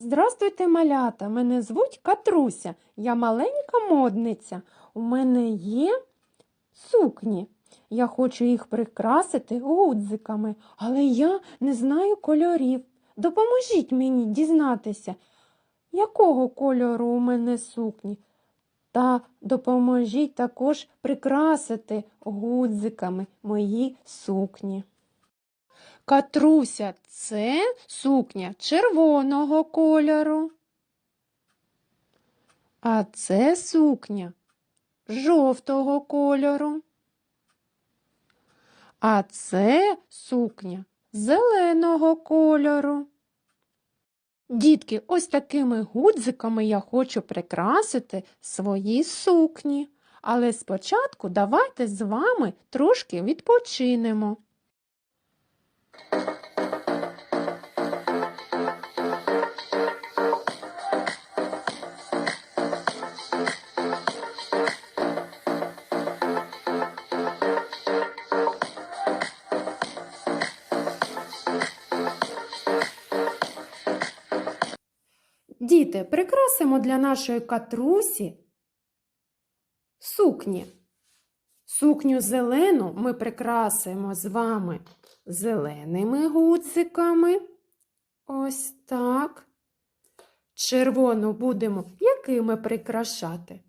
Здравствуйте, малята! Мене звуть Катруся. Я маленька модниця. У мене є сукні. Я хочу їх прикрасити гудзиками, але я не знаю кольорів. Допоможіть мені дізнатися, якого кольору у мене сукні. Та допоможіть також прикрасити гудзиками мої сукні. Катруся, це сукня червоного кольору. А це сукня жовтого кольору. А це сукня зеленого кольору. Дітки, ось такими гудзиками я хочу прикрасити свої сукні. Але спочатку давайте з вами трошки відпочинемо. Діти, прикрасимо для нашої катрусі сукні. Сукню зелену ми прикрасимо з вами зеленими гудзиками. Ось так. Червону будемо якими прикрашати?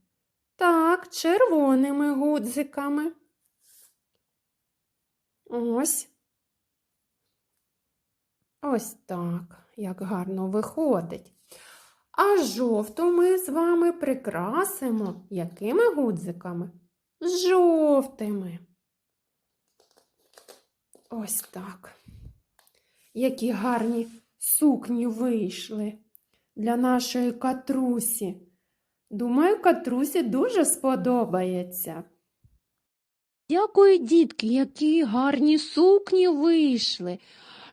Так, червоними гудзиками. Ось. Ось так, як гарно виходить. А жовту ми з вами прикрасимо якими гудзиками? Жовтими. Ось так. Які гарні сукні вийшли для нашої катрусі. Думаю, катрусі дуже сподобається. Дякую, дітки, які гарні сукні вийшли.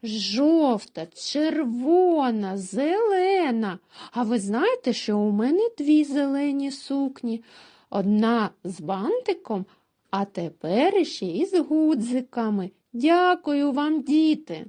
Жовта, червона, зелена. А ви знаєте, що у мене дві зелені сукні. Одна з бантиком, а тепер ще із гудзиками. Дякую вам, діти.